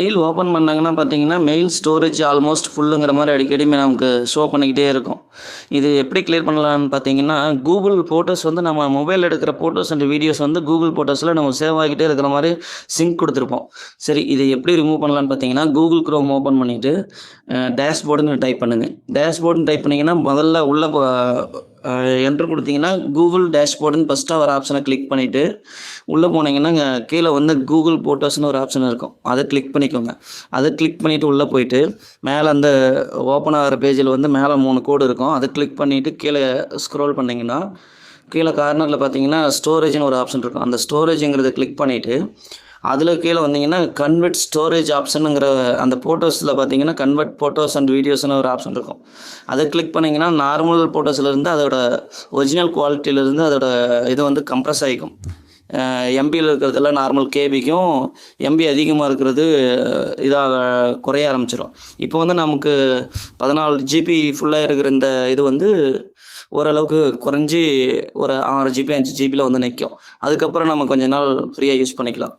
Mail open பண்ணாங்கன்னா பார்த்தீங்கன்னா, mail storage almost ஃபுல்லுங்கிற மாதிரி அடிக்கடி நமக்கு ஷோ பண்ணிக்கிட்டே இருக்கும். இது எப்படி கிளியர் பண்ணலான்னு பார்த்தீங்கன்னா, கூகுள் ஃபோட்டோஸ் வந்து நம்ம மொபைல் எடுக்கிற ஃபோட்டோஸ் அண்ட் வீடியோஸ் வந்து கூகுள் ஃபோட்டோஸில் நம்ம சேவ் ஆகிட்டே இருக்கிற மாதிரி சிங்க் கொடுத்துருப்போம் சரி இதை எப்படி ரிமூவ் பண்ணலான்னு பார்த்தீங்கன்னா, கூகுள் க்ரோம் ஓப்பன் பண்ணிவிட்டு டேஷ்போர்டுன்னு டைப் பண்ணுங்கள் டேஷ்போர்டுன்னு டைப் பண்ணிங்கன்னா முதல்ல உள்ளே என்ட்ரு கொடுத்தீங்கன்னா கூகுள் டேஷ்போர்டுன்னு ஃபர்ஸ்ட்டா ஒரு ஆப்ஷனை கிளிக் பண்ணிவிட்டு உள்ளே போனீங்கன்னா, கீழே வந்து கூகுள் ஃபோட்டோஸ்னு ஒரு ஆப்ஷன் இருக்கும். அதை கிளிக் பண்ணிக்கோங்க. அதை கிளிக் பண்ணிவிட்டு உள்ளே போயிட்டு, மேலே அந்த ஓப்பன் ஆகிற பேஜில் வந்து மேலே மூணு கோடு இருக்கும். அதை கிளிக் பண்ணிவிட்டு கீழே ஸ்க்ரோல் பண்ணிங்கன்னா கீழே கார்னரில் பார்த்தீங்கன்னா, ஸ்டோரேஜ்னு ஒரு ஆப்ஷன் இருக்கும். அந்த ஸ்டோரேஜுங்கிறத கிளிக் பண்ணிவிட்டு அதில் கீழே வந்தீங்கன்னா, கன்வெர்ட் ஸ்டோரேஜ் ஆப்ஷனுங்கிற அந்த ஃபோட்டோஸில் பார்த்தீங்கன்னா, கன்வெர்ட் ஃபோட்டோஸ் அண்ட் வீடியோஸ்னு ஒரு ஆப்ஷன் இருக்கும். அதை கிளிக் பண்ணிங்கன்னா நார்மல் ஃபோட்டோஸ்லேருந்து அதோட ஒரிஜினல் குவாலிட்டியிலேருந்து அதோட இது வந்து கம்ப்ரஸ் ஆகிக்கும் எம்பியில் இருக்கிறதெல்லாம் நார்மல் கேபிக்கும், எம்பி அதிகமாக இருக்கிறது இதாக குறைய ஆரம்பிச்சிடும் இப்போ வந்து நமக்கு 14 ஜிபி ஃபுல்லாக இருக்கிற இந்த இது வந்து ஓரளவுக்கு குறைஞ்சி ஒரு ஆறு ஜிபி, அஞ்சு ஜிபியில் வந்து நிற்கும் அதுக்கப்புறம் நம்ம கொஞ்ச நாள் ஃப்ரீயாக யூஸ் பண்ணிக்கலாம்.